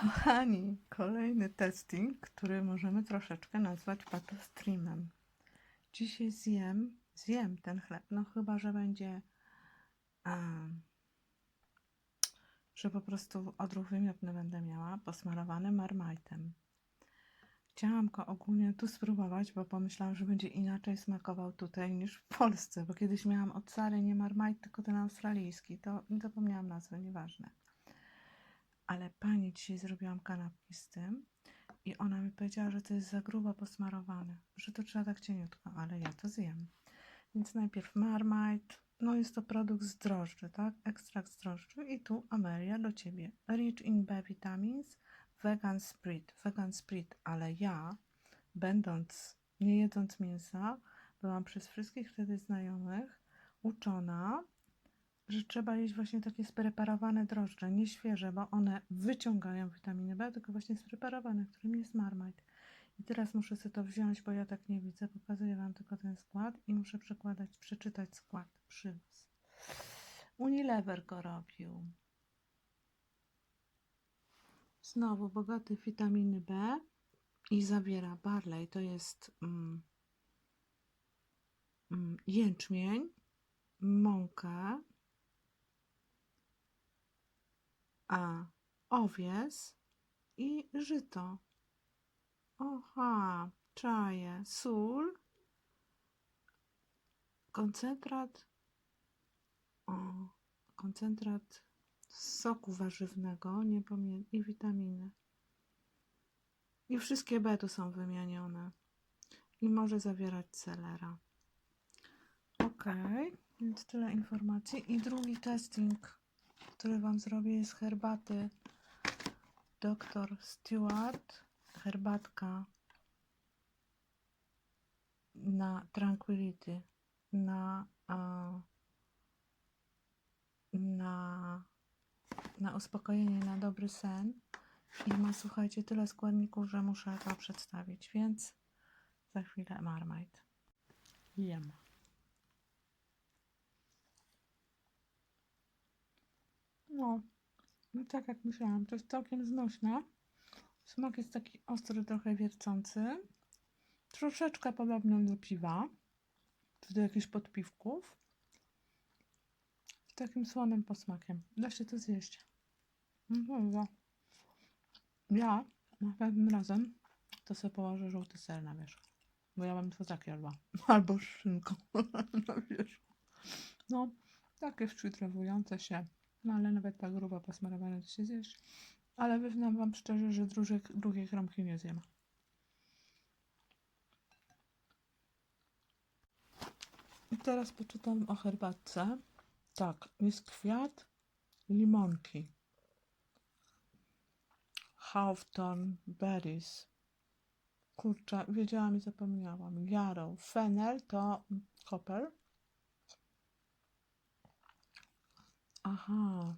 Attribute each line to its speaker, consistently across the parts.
Speaker 1: Kochani, kolejny testing, który możemy troszeczkę nazwać patostreamem. Dzisiaj zjem, zjem ten chleb, no chyba, że będzie, em, że po prostu odruch wymiotny będę miała, posmarowany marmajtem. Chciałam go ogólnie tu spróbować, bo pomyślałam, że będzie inaczej smakował tutaj niż w Polsce, bo kiedyś miałam od Sary nie marmite, tylko ten australijski, to zapomniałam nazwy, nieważne ale pani dzisiaj zrobiłam kanapki z tym i ona mi powiedziała, że to jest za grubo posmarowane, że to trzeba tak cieniutko, ale ja to zjem. Więc najpierw Marmite, no jest to produkt z drożdży, tak? Ekstrakt z drożdży i tu Amelia do Ciebie. Rich in B vitamins, vegan sprit, vegan sprit, ale ja, będąc, nie jedząc mięsa, byłam przez wszystkich wtedy znajomych uczona, że trzeba jeść właśnie takie spreparowane drożdże, nie świeże, bo one wyciągają witaminę B, tylko właśnie spreparowane, którym jest Marmite. I teraz muszę sobie to wziąć, bo ja tak nie widzę. Pokazuję Wam tylko ten skład i muszę przekładać, przeczytać skład, przywóz. Unilever go robił. Znowu bogaty w witaminy B i zawiera barley, to jest mm, mm, jęczmień, mąkę, a owies i żyto. Oha, czaje, sól, koncentrat, o, koncentrat soku warzywnego, nie i witaminy. I wszystkie B tu są wymienione. I może zawierać celera. Ok, więc tyle informacji. I drugi testing który Wam zrobię, jest herbaty Dr. Stewart. Herbatka na Tranquility, na, na, na uspokojenie, na dobry sen. I ma, słuchajcie, tyle składników, że muszę to przedstawić, więc za chwilę Marmite. Jem. No, no tak jak myślałam, to jest całkiem znośne. Smak jest taki ostry, trochę wiercący. Troszeczkę podobny do piwa, czy do jakichś podpiwków. Z takim słonym posmakiem. Da się to zjeść. No, ja następnym razem to sobie położę żółty ser na wierzch. Bo ja bym to tak jadła. Albo z szynką na wierzchu. No, takie wczytrawujące się. No ale nawet tak grubo posmarowane to się zjesz. Ale wyznam Wam szczerze, że drugiej, drugiej kromki nie zjem. I teraz poczytam o herbatce. Tak, jest kwiat limonki. Hawthorn berries. Kurczę, wiedziałam i zapomniałam. Yarrow. Fennel to koper. Aha,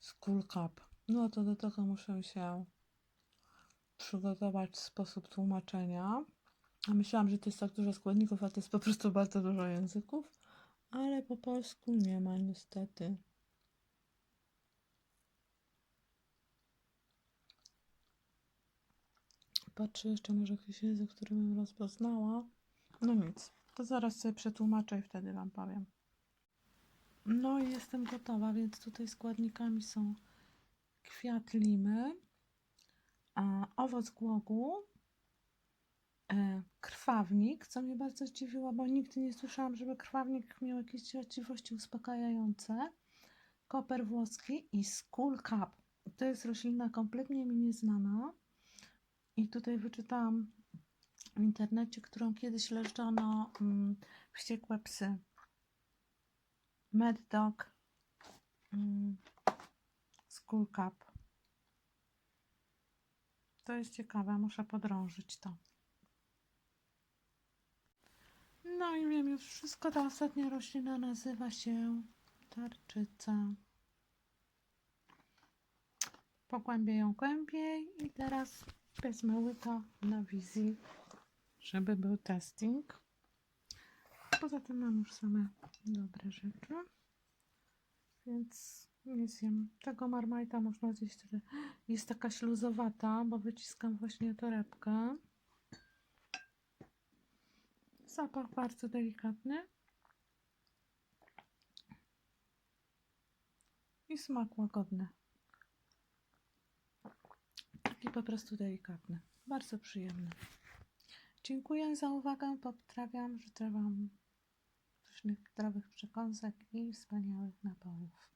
Speaker 1: School Cup. No to do tego muszę się przygotować sposób tłumaczenia. Myślałam, że to jest tak dużo składników, a to jest po prostu bardzo dużo języków. Ale po polsku nie ma niestety. Patrzę jeszcze może jakiś język, który bym rozpoznała. No nic, to zaraz sobie przetłumaczę i wtedy Wam powiem. No i jestem gotowa, więc tutaj składnikami są kwiat limy, owoc głogu, e, krwawnik, co mnie bardzo zdziwiło, bo nigdy nie słyszałam, żeby krwawnik miał jakieś właściwości uspokajające, koper włoski i skull cap. To jest roślina kompletnie mi nieznana i tutaj wyczytałam w internecie, którą kiedyś leżono mm, wściekłe psy. Mad Dog mm, School Cup. To jest ciekawe, muszę podrążyć to. No i wiem już wszystko. Ta ostatnia roślina nazywa się tarczyca. Pogłębię ją głębiej i teraz wezmę łyka na wizji, żeby był testing. Poza tym mam już same dobre rzeczy. Więc Nie zjem. Tego marmajta można zjeść. Jest taka śluzowata, bo wyciskam właśnie torebkę. Zapach bardzo delikatny. I smak łagodny. Taki po prostu delikatny. Bardzo przyjemny. Dziękuję za uwagę. Pozdrawiam. Życzę Wam pysznych, zdrowych przekąsek i wspaniałych napojów.